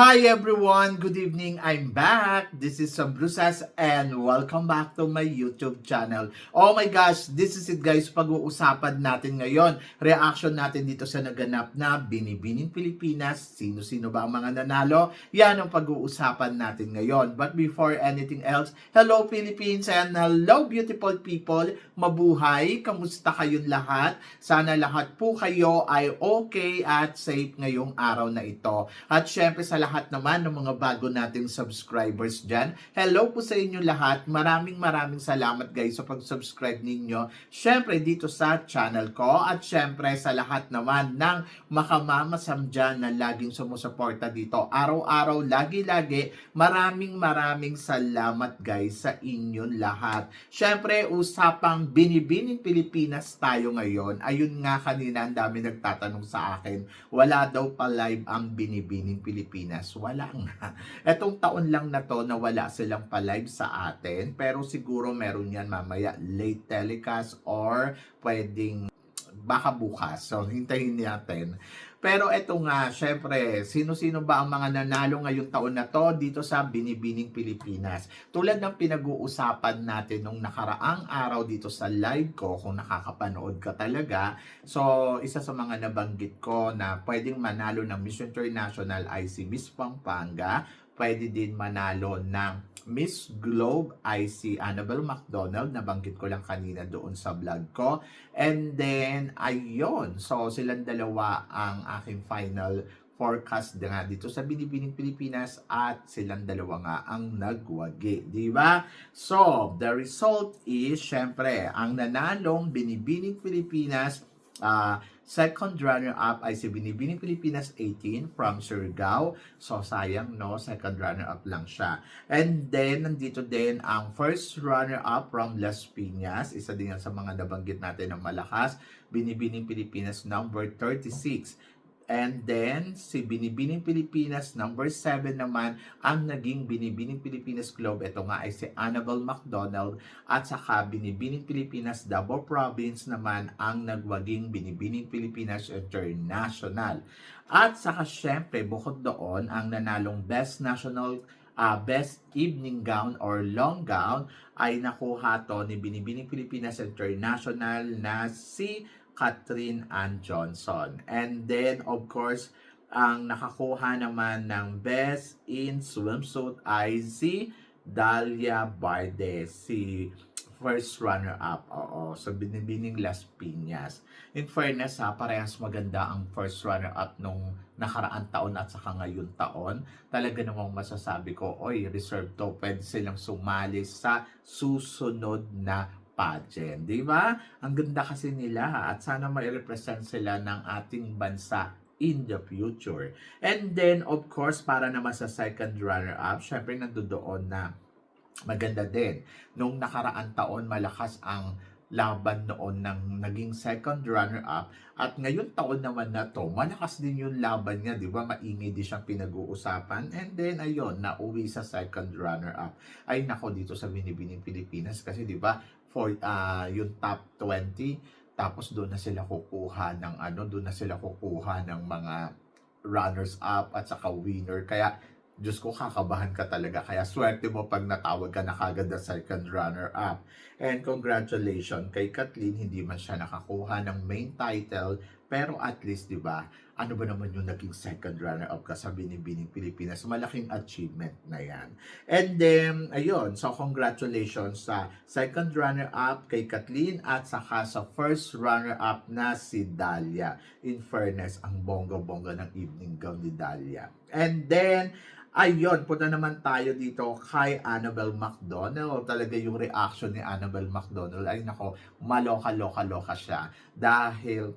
Hi everyone! Good evening! I'm back! This is Sam Brusas and welcome back to my YouTube channel. Oh my gosh! This is it guys, pag-uusapan natin ngayon. Reaction natin dito sa naganap na Binibining Pilipinas. Sino-sino ba ang mga nanalo? Yan ang pag-uusapan natin ngayon. But before anything else, hello Philippines and hello beautiful people! Mabuhay! Kamusta kayong lahat? Sana lahat po kayo ay okay at safe ngayong araw na ito. At syempre sa lahat naman ng mga bago nating subscribers dyan, hello po sa inyo lahat. Maraming maraming salamat guys sa pag-subscribe ninyo. Syempre dito sa channel ko at syempre sa lahat naman ng makamamasam dyan na laging sumusuporta dito. Araw-araw, lagi-lagi, maraming maraming salamat guys sa inyong lahat. Syempre, usapang binibining Pilipinas tayo ngayon. Ayun nga kanina, ang dami nagtatanong sa akin, wala daw pa live ang binibining Pilipinas. Wala nga. Etong taon lang na to na wala silang pa-live sa atin. Pero siguro meron yan mamaya late telecast or pwedeng baka bukas. So, hintayin natin. Pero eto nga, syempre, sino-sino ba ang mga nanalo ngayong taon na to dito sa Binibining Pilipinas? Tulad ng pinag-uusapan natin nung nakaraang araw dito sa live ko, kung nakakapanood ka talaga. So, isa sa mga nabanggit ko na pwedeng manalo ng Miss International ay si Miss Pampanga. Pwede din manalo ng Miss Globe ay si Annabelle McDonald. Nabanggit ko lang kanina doon sa vlog ko. And then, ayun. So, silang dalawa ang aking final forecast nga dito sa Binibining Pilipinas at silang dalawa nga ang nagwagi, di ba? So, the result is, syempre, ang nanalong Binibining Pilipinas ah, second runner-up ay si Binibining Pilipinas 18 from Surigao. So, sayang, no? Second runner-up lang siya. And then, nandito din ang first runner-up from Las Piñas. Isa din yan sa mga nabanggit natin ng malakas. Binibining Pilipinas number 36. And then, si Binibining Pilipinas, number 7 naman, ang naging Binibining Pilipinas Globe. Ito nga ay si Annabelle McDonald. At saka Binibining Pilipinas Davao Province naman ang nagwaging Binibining Pilipinas International. At saka syempre, bukod doon, ang nanalong Best National ah, Best Evening Gown or Long Gown ay nakuha to ni Binibining Pilipinas International na si Catherine Ann Johnson. And then, of course, ang nakakuha naman ng Best in Swimsuit ay si Dalia Barde, si first runner-up. Oo, so binibining Las Piñas. In fairness ha, parehas maganda ang first runner-up nung nakaraan taon at saka ngayon taon. Talaga namang masasabi ko, oy, reserve to. Pwede silang sumali sa susunod na pageant. Di ba? Ang ganda kasi nila at sana mai-represent sila ng ating bansa in the future. And then, of course, para naman sa second runner-up, syempre nandoon na maganda din. Nung nakaraan taon, malakas ang laban noon ng naging second runner-up at ngayon taon naman na to, malakas din yung laban niya, di ba? Maingay din siyang pinag-uusapan and then ayun, nauwi sa second runner-up. Ay nako dito sa Binibining Pilipinas kasi di ba for ah, yung top 20 tapos doon na sila kukuha ng ano, doon na sila kukuha ng mga runners up at saka winner. Kaya Diyos ko, kakabahan ka talaga. Kaya swerte mo pag natawag ka na kagad na second runner-up. And congratulations kay Kathleen, hindi man siya nakakuha ng main title. Pero at least, di ba, ano ba naman yung naging second runner-up ka sa Binibining Pilipinas? Malaking achievement na yan. And then, ayun, so congratulations sa second runner-up kay Kathleen at saka sa first runner-up na si Dahlia. In fairness, ang bongga-bongga ng evening gown ni Dahlia. And then, Ayun, punta naman tayo dito kay Annabelle McDonald. Talaga yung reaction ni Annabelle McDonald ay nako, maloka-loka-loka siya. Dahil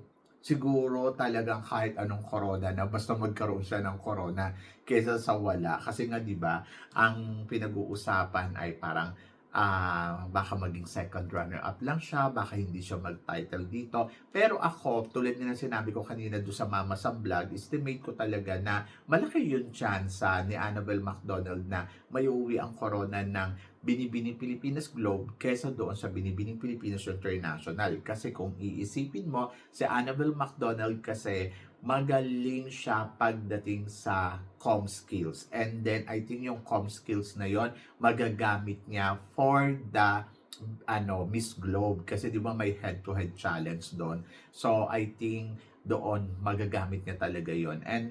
siguro talagang kahit anong corona na basta magkaroon siya ng corona kaysa sa wala. Kasi nga 'di ba, ang pinag-uusapan ay parang ah baka maging second runner-up lang siya, baka hindi siya mag-title dito. Pero ako, tulad ng sinabi ko kanina doon sa Mama sa Vlog, estimate ko talaga na malaki yung chance ah, ni Annabelle McDonald na may uwi ang corona ng Binibining Pilipinas Globe kesa doon sa Binibining Pilipinas International. Kasi kung iisipin mo, si Annabelle McDonald kasi magaling siya pagdating sa com skills. And then, I think yung com skills na yon magagamit niya for the ano, Miss Globe. Kasi di ba may head-to-head challenge doon. So, I think doon magagamit niya talaga yon And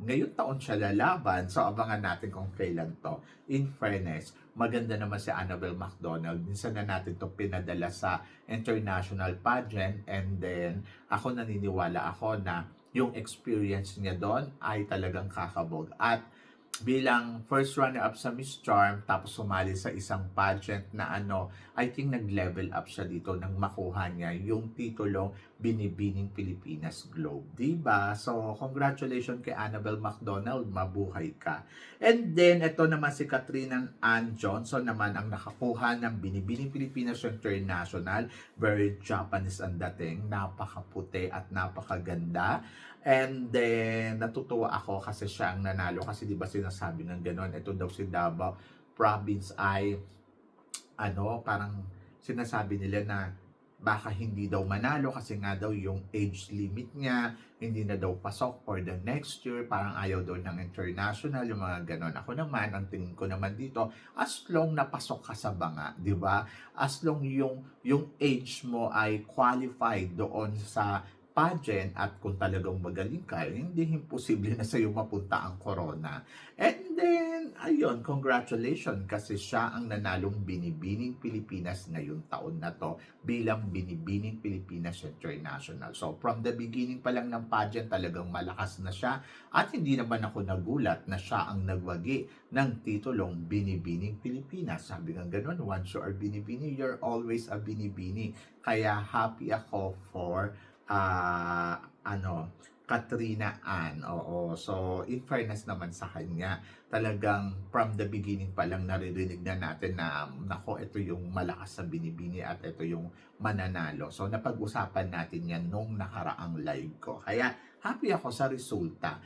ngayon taon siya lalaban. So, abangan natin kung kailan to. In fairness, maganda naman si Annabelle McDonald. Minsan na natin to pinadala sa international pageant. And then, ako naniniwala ako na yung experience niya doon ay talagang kakabog. At bilang first runner-up sa Miss Charm, tapos sumali sa isang pageant na ano, I think nag-level up siya dito nang makuha niya yung titulong Binibining Pilipinas Globe. Diba? So, congratulations kay Annabelle McDonald. Mabuhay ka. And then, ito naman si Katrina Ann Johnson naman ang nakakuha ng Binibining Pilipinas International. Very Japanese ang dating. Napakaputi at napakaganda. And then, natutuwa ako kasi siya ang nanalo. Kasi di ba sinasabi ng gano'n, ito daw si Davao province ay, ano, parang sinasabi nila na baka hindi daw manalo kasi nga daw yung age limit niya, hindi na daw pasok for the next year, parang ayaw daw ng international, yung mga ganon. Ako naman, ang tingin ko naman dito, as long napasok ka sa banga, di ba? As long yung, yung age mo ay qualified doon sa pageant at kung talagang magaling ka, hindi imposible na sa'yo mapunta ang corona. And ayun, congratulations kasi siya ang nanalong Binibining Pilipinas ngayong taon na to bilang Binibining Pilipinas International. So, from the beginning pa lang ng pageant, talagang malakas na siya at hindi naman ako nagulat na siya ang nagwagi ng titulong Binibining Pilipinas. Sabi nga ganun, once you are Binibini, you're always a Binibini. Kaya happy ako for ah ano, Katrina Ann. Oo. So, in fairness naman sa kanya, talagang from the beginning pa lang naririnig na natin na, nako, ito yung malakas sa binibini at ito yung mananalo. So, napag-usapan natin yan nung nakaraang live ko. Kaya, happy ako sa resulta.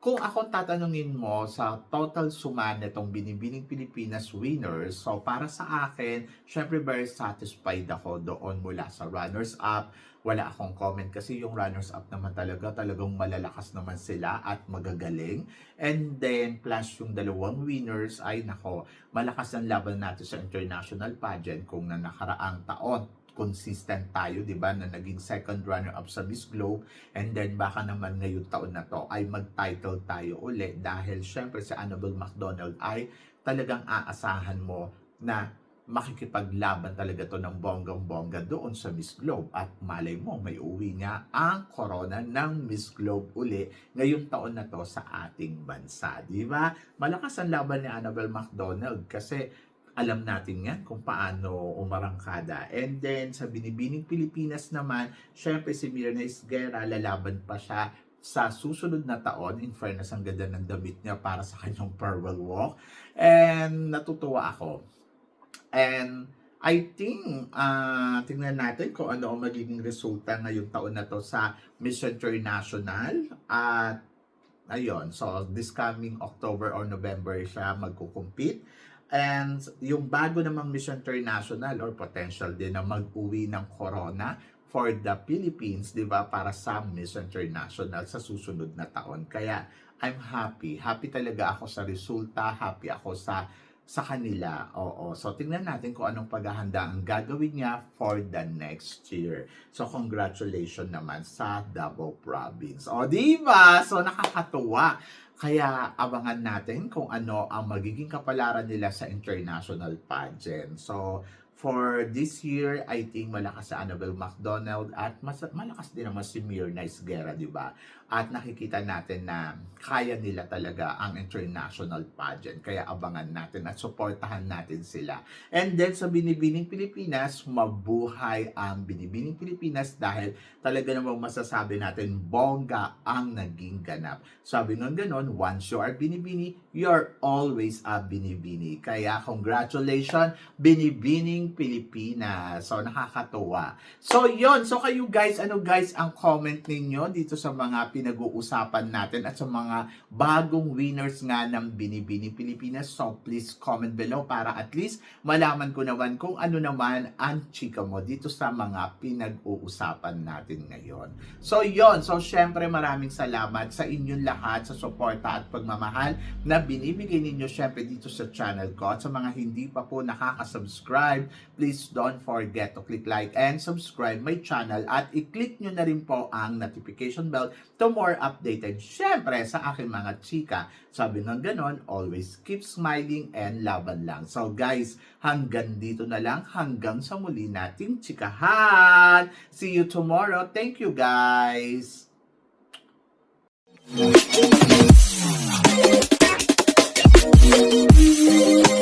Kung ako tatanungin mo sa total suma nitong Binibining Pilipinas winners, so para sa akin, syempre very satisfied ako doon mula sa runners-up. Wala akong comment kasi yung runners-up naman talaga, talagang malalakas naman sila at magagaling. And then, plus yung dalawang winners ay nako, malakas ang laban natin sa international pageant kung na nakaraang taon consistent tayo, di ba, na naging second runner-up sa Miss Globe. And then, baka naman ngayong taon na to ay mag-title tayo uli dahil syempre si Annabelle McDonald ay talagang aasahan mo na makikipaglaban talaga to ng bonggang-bongga doon sa Miss Globe. At malay mo, may uwi niya ang corona ng Miss Globe uli ngayong taon na to sa ating bansa. Di ba? Malakas ang laban ni Annabelle McDonald kasi alam natin yan kung paano umarangkada. And then, sa Binibining Pilipinas naman, syempre si Mirna Isguera, lalaban pa siya sa susunod na taon. In fairness, ang ganda ng damit niya para sa kanyang farewell walk. And natutuwa ako. And I think, uh, tingnan natin kung ano ang magiging resulta ngayong taon na to sa Miss International. At ayun, so this coming October or November siya magkukumpit. And yung bago namang Miss International or potential din na mag-uwi ng corona for the Philippines, di ba, para sa Miss International sa susunod na taon. Kaya I'm happy. Happy talaga ako sa resulta. Happy ako sa sa kanila. Oo. So, tingnan natin kung anong paghahanda ang gagawin niya for the next year. So, congratulations naman sa Davao Province. O, di ba? So, nakakatuwa. Kaya abangan natin kung ano ang magiging kapalaran nila sa international pageant. So, for this year, I think malakas si Annabelle McDonald at mas, malakas din naman si Mirna Isguera, di ba? At nakikita natin na kaya nila talaga ang international pageant. Kaya abangan natin at suportahan natin sila. And then sa Binibining Pilipinas, mabuhay ang Binibining Pilipinas dahil talaga namang masasabi natin bongga ang naging ganap. Sabi nun ganon, once you are Binibini, you're always a Binibini. Kaya congratulations, Binibining Pilipinas. So nakakatuwa. So yon So kayo guys, ano guys ang comment ninyo dito sa mga pinag-uusapan natin at sa mga bagong winners nga ng Binibini Pilipinas. So please comment below para at least malaman ko naman kung ano naman ang chika mo dito sa mga pinag-uusapan natin ngayon. So yon so syempre maraming salamat sa inyong lahat sa suporta at pagmamahal na binibigay ninyo syempre dito sa channel ko. At sa mga hindi pa po nakaka-subscribe, please don't forget to click like and subscribe my channel at i-click nyo na rin po ang notification bell to more updated syempre sa aking mga chika. Sabi ng ganon, always keep smiling and laban lang. So guys, hanggang dito na lang, hanggang sa muli nating chikahan. See you tomorrow. Thank you guys. Thank you.